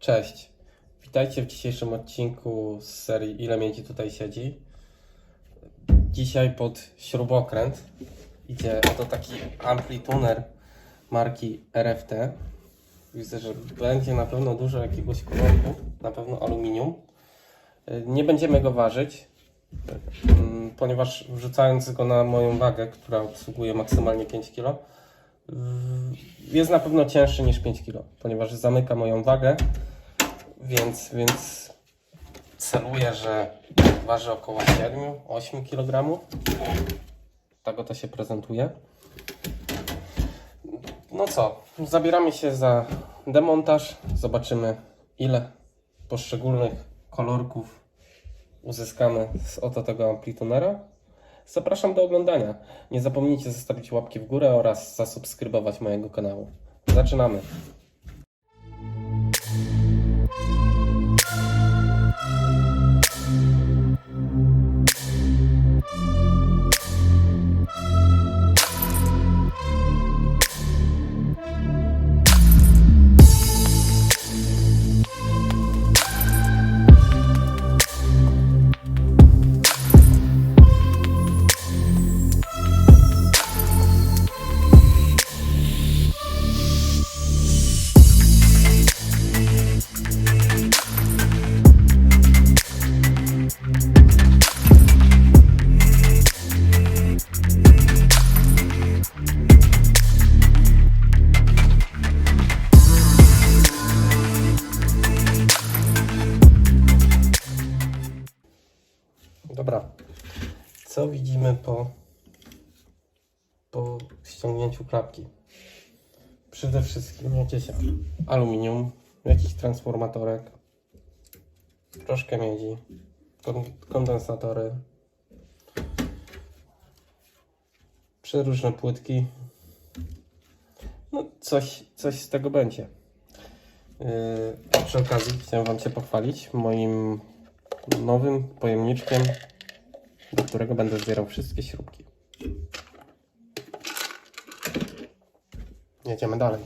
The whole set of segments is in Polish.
Cześć. Witajcie w dzisiejszym odcinku z serii Ile miedzi tutaj siedzi. Dzisiaj pod śrubokręt idzie oto taki amplituner marki RFT. Widzę, że będzie na pewno dużo jakiegoś koloru, na pewno aluminium. Nie będziemy go ważyć, mm, ponieważ wrzucając go na moją wagę, która obsługuje maksymalnie 5 kg, jest na pewno cięższy niż 5 kg, ponieważ zamyka moją wagę, więc, więc celuję, że waży około 7-8 kg. Tak oto się prezentuje. No co, zabieramy się za demontaż. Zobaczymy, ile poszczególnych kolorków uzyskamy z oto tego amplitunera. Zapraszam do oglądania. Nie zapomnijcie zostawić łapki w górę oraz zasubskrybować mojego kanału. Zaczynamy. Po, po ściągnięciu klapki? Przede wszystkim jakieś aluminium, jakiś transformatorek, troszkę miedzi, kon- kondensatory, przeróżne płytki. No, coś, coś z tego będzie. Yy, przy okazji chciałem Wam się pochwalić moim nowym pojemniczkiem, do którego będę zbierał wszystkie śrubki. Jedziemy dalej.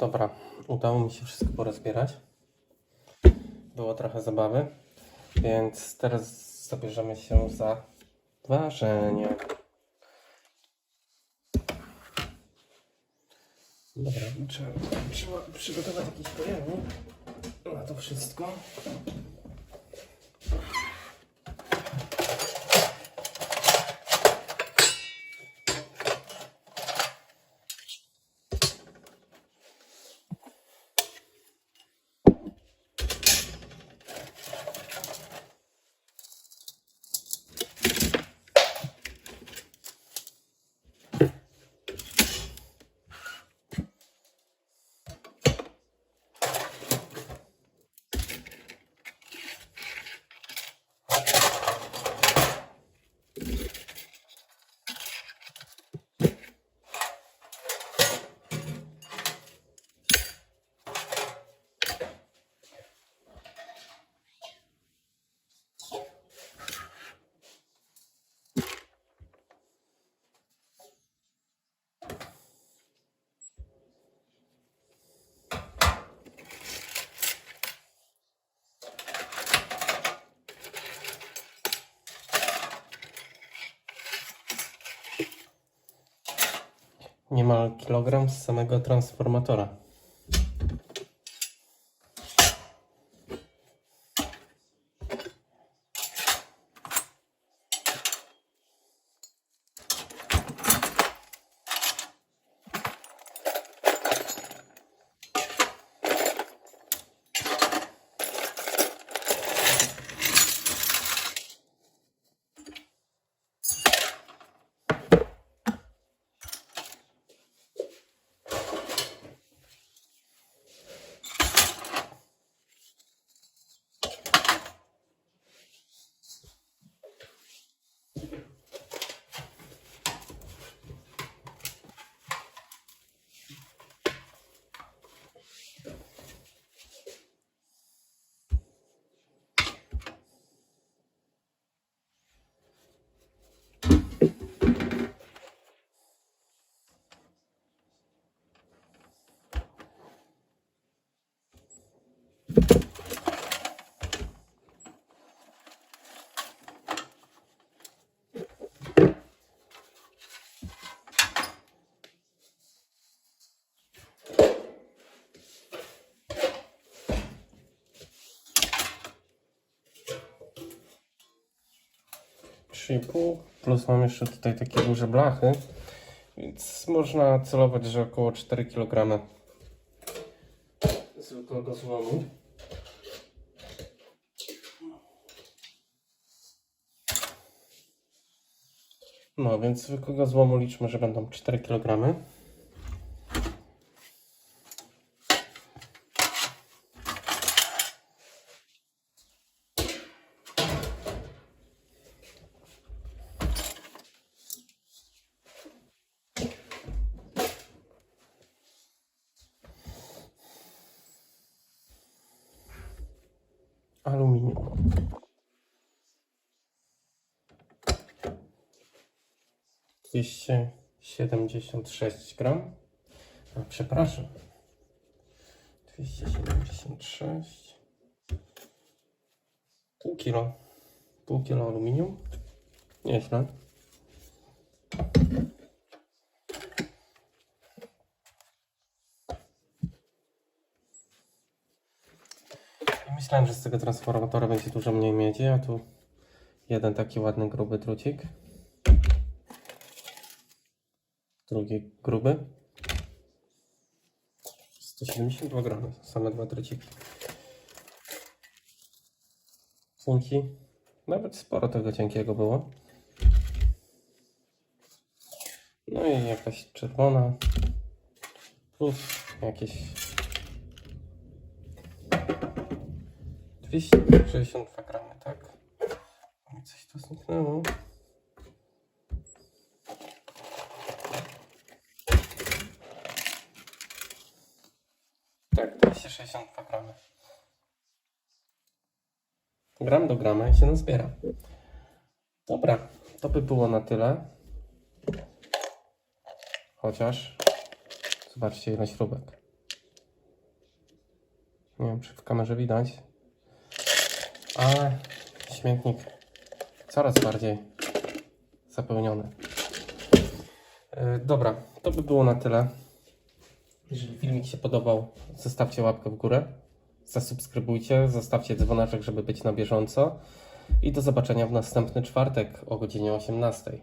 Dobra, udało mi się wszystko porozbierać. Było trochę zabawy, więc teraz zabierzemy się za ważenie. Dobra, trzeba, przygotować jakiś pojemnik na to wszystko. Niemal kilogram z samego transformatora. Trzy i pół. Plus mam jeszcze tutaj takie duże blachy, więc można celować, że około 4 kg zwykłego złomu. No, więc zwykłego złomu liczmy, że będą 4 kg. Aluminium. Dwieście siedemdziesiąt sześć gram. A, przepraszam. Dwieście siedemdziesiąt sześć. Pół kilo. Pół kilo aluminium. Nieźle. I myślałem, że z tego transformatora będzie dużo mniej miedzi, a tu jeden taki ładny, gruby drucik. Drugi gruby. 172 gramy, same dwa druciki. Cienki. Nawet sporo tego cienkiego było. No i jakaś czerwona. Plus jakieś 262 gramy, tak? Mi Coś tu zniknęło. Tak, 262 gramy. Gram do grama i się nazbiera. Dobra, to by było na tyle. Chociaż zobaczcie ile śrubek. Nie wiem, czy w kamerze widać. Ale śmietnik coraz bardziej zapełniony. Yy, dobra, to by było na tyle. Jeżeli filmik się podobał, zostawcie łapkę w górę, zasubskrybujcie, zostawcie dzwoneczek, żeby być na bieżąco i do zobaczenia w następny czwartek o godzinie 18.